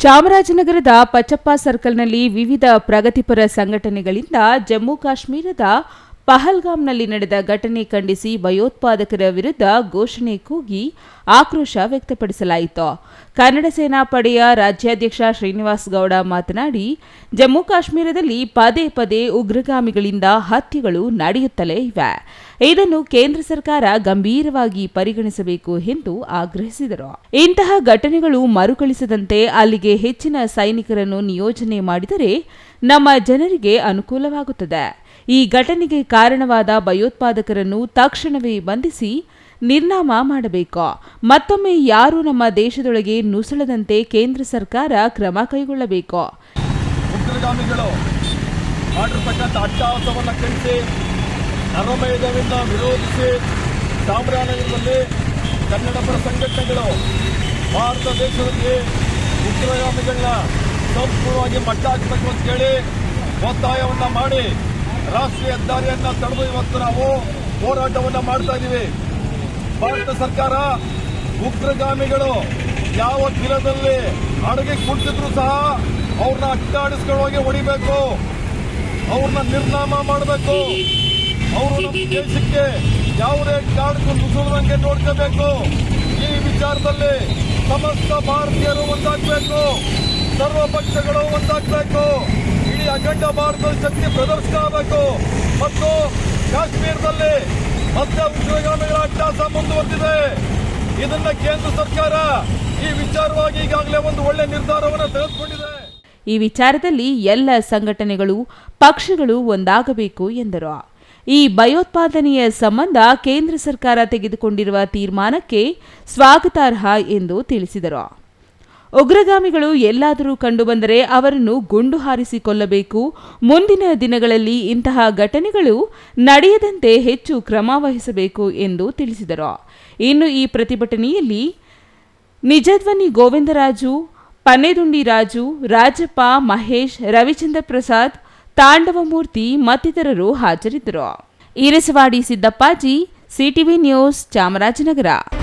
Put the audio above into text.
ಚಾಮರಾಜನಗರದ ಪಚ್ಚಪ್ಪ ಸರ್ಕಲ್ನಲ್ಲಿ ವಿವಿಧ ಪ್ರಗತಿಪರ ಸಂಘಟನೆಗಳಿಂದ ಜಮ್ಮು ಕಾಶ್ಮೀರದ ಪಹಲ್ಗಾಮ್ನಲ್ಲಿ ನಡೆದ ಘಟನೆ ಖಂಡಿಸಿ ಭಯೋತ್ಪಾದಕರ ವಿರುದ್ಧ ಘೋಷಣೆ ಕೂಗಿ ಆಕ್ರೋಶ ವ್ಯಕ್ತಪಡಿಸಲಾಯಿತು. ಕನ್ನಡ ಸೇನಾ ಪಡೆಯ ರಾಜ್ಯಾಧ್ಯಕ್ಷ ಶ್ರೀನಿವಾಸ್ ಗೌಡ ಮಾತನಾಡಿ, ಜಮ್ಮು ಕಾಶ್ಮೀರದಲ್ಲಿ ಪದೇ ಪದೇ ಉಗ್ರಗಾಮಿಗಳಿಂದ ಹತ್ಯೆಗಳು ನಡೆಯುತ್ತಲೇ ಇವೆ. ಇದನ್ನು ಕೇಂದ್ರ ಸರ್ಕಾರ ಗಂಭೀರವಾಗಿ ಪರಿಗಣಿಸಬೇಕು ಎಂದು ಆಗ್ರಹಿಸಿದರು. ಇಂತಹ ಘಟನೆಗಳು ಮರುಕಳಿಸದಂತೆ ಅಲ್ಲಿಗೆ ಹೆಚ್ಚಿನ ಸೈನಿಕರನ್ನು ನಿಯೋಜನೆ ಮಾಡಿದರೆ ನಮ್ಮ ಜನರಿಗೆ ಅನುಕೂಲವಾಗುತ್ತದೆ. ಈ ಘಟನೆಗೆ ಕಾರಣವಾದ ಭಯೋತ್ಪಾದಕರನ್ನು ತಕ್ಷಣವೇ ಬಂಧಿಸಿ ನಿರ್ನಾಮ ಮಾಡಬೇಕು. ಮತ್ತೊಮ್ಮೆ ಯಾರೂ ನಮ್ಮ ದೇಶದೊಳಗೆ ನುಸುಳದಂತೆ ಕೇಂದ್ರ ಸರ್ಕಾರ ಕ್ರಮ ಕೈಗೊಳ್ಳಬೇಕು. ಉಗ್ರಗಾಮಿಗಳು ಮಾಡಿರ್ತಕ್ಕಂಥ ಅಟ್ಟಹಾಸವನ್ನು ಖಂಡಿಸಿ ನರಮೇಧವಿಂದ ವಿರೋಧಿಸಿ ಚಾಮರಾಜನಗರದಲ್ಲಿ ಕನ್ನಡ ಪರ ಸಂಘಟನೆಗಳು ಭಾರತ ದೇಶದಲ್ಲಿ ಉಗ್ರಗಾಮಿಗಳನ್ನ ಸಂಪೂರ್ಣವಾಗಿ ಮಟ್ಟ ಹಾಕಬೇಕು ಅಂತ ಹೇಳಿ ಒತ್ತಾಯವನ್ನು ಮಾಡಿ ರಾಷ್ಟ್ರೀಯ ಹೆದ್ದಾರಿಯನ್ನ ತಡೆದು ಇವತ್ತು ನಾವು ಹೋರಾಟವನ್ನ ಮಾಡ್ತಾ ಇದ್ದೀವಿ ಭಾರತ ಸರ್ಕಾರ ಉಗ್ರಗಾಮಿಗಳು ಯಾವ ದಿನದಲ್ಲಿ ಅಡುಗೆ ಕುಳಿತಿದ್ರು ಸಹ ಅವ್ರನ್ನ ಅಟ್ಟಾಡಿಸ್ಕೊಂಡು ಹೋಗಿ ಹೊಡಿಬೇಕು. ಅವ್ರನ್ನ ನಿರ್ನಾಮ ಮಾಡಬೇಕು. ಅವರು ನಮ್ಮ ದೇಶಕ್ಕೆ ಯಾವುದೇ ಕಾರಣಕ್ಕೂ ನುಸುಳದಂಗೆ ನೋಡ್ಕೋಬೇಕು. ಈ ವಿಚಾರದಲ್ಲಿ ಸಮಸ್ತ ಭಾರತೀಯರು ಒಂದಾಗಬೇಕು. ಸರ್ವ ಪಕ್ಷಗಳು ಒಂದಾಗಬೇಕು. ಅಖಂಡ ಭಾರತದ ಶಕ್ತಿ ಪ್ರದರ್ಶನ ಆಗಬೇಕು ಮತ್ತು ಕಾಶ್ಮೀರದಲ್ಲಿ ಮತ್ತೆ ಉಗ್ರಗಾಮಿಗಳ ಅಟ್ಟಾಸ ಮುಂದುವರೆದಿದೆ. ಇದನ್ನ ಕೇಂದ್ರ ಸರ್ಕಾರ ಈ ವಿಚಾರವಾಗಿ ಈಗಾಗಲೇ ಒಂದು ಒಳ್ಳೆ ನಿರ್ಧಾರವನ್ನು ತೆಗೆದುಕೊಂಡಿದೆ. ಈ ವಿಚಾರದಲ್ಲಿ ಎಲ್ಲ ಸಂಘಟನೆಗಳು, ಪಕ್ಷಗಳು ಒಂದಾಗಬೇಕು ಎಂದರು. ಈ ಭಯೋತ್ಪಾದನೆಯ ಸಂಬಂಧ ಕೇಂದ್ರ ಸರ್ಕಾರ ತೆಗೆದುಕೊಂಡಿರುವ ತೀರ್ಮಾನಕ್ಕೆ ಸ್ವಾಗತಾರ್ಹ ಎಂದು ತಿಳಿಸಿದರು. ಉಗ್ರಗಾಮಿಗಳು ಎಲ್ಲಾದರೂ ಕಂಡುಬಂದರೆ ಅವರನ್ನು ಗುಂಡು ಹಾರಿಸಿ ಕೊಲ್ಲಬೇಕು ಮುಂದಿನ ದಿನಗಳಲ್ಲಿ ಇಂತಹ ಘಟನೆಗಳು ನಡೆಯದಂತೆ ಹೆಚ್ಚು ಕ್ರಮ ವಹಿಸಬೇಕು ಎಂದು ತಿಳಿಸಿದರು. ಇನ್ನು ಈ ಪ್ರತಿಭಟನೆಯಲ್ಲಿ ನಿಜಧ್ವನಿ ಗೋವಿಂದರಾಜು, ಪನ್ನೇದುಂಡಿ ರಾಜು, ರಾಜಪ್ಪ, ಮಹೇಶ್, ರವಿಚಂದ್ರ ಪ್ರಸಾದ್, ತಾಂಡವಮೂರ್ತಿ ಮತ್ತಿತರರು ಹಾಜರಿದ್ದರು. Irasavadi Siddappaji, CTV news Chamarajanagar.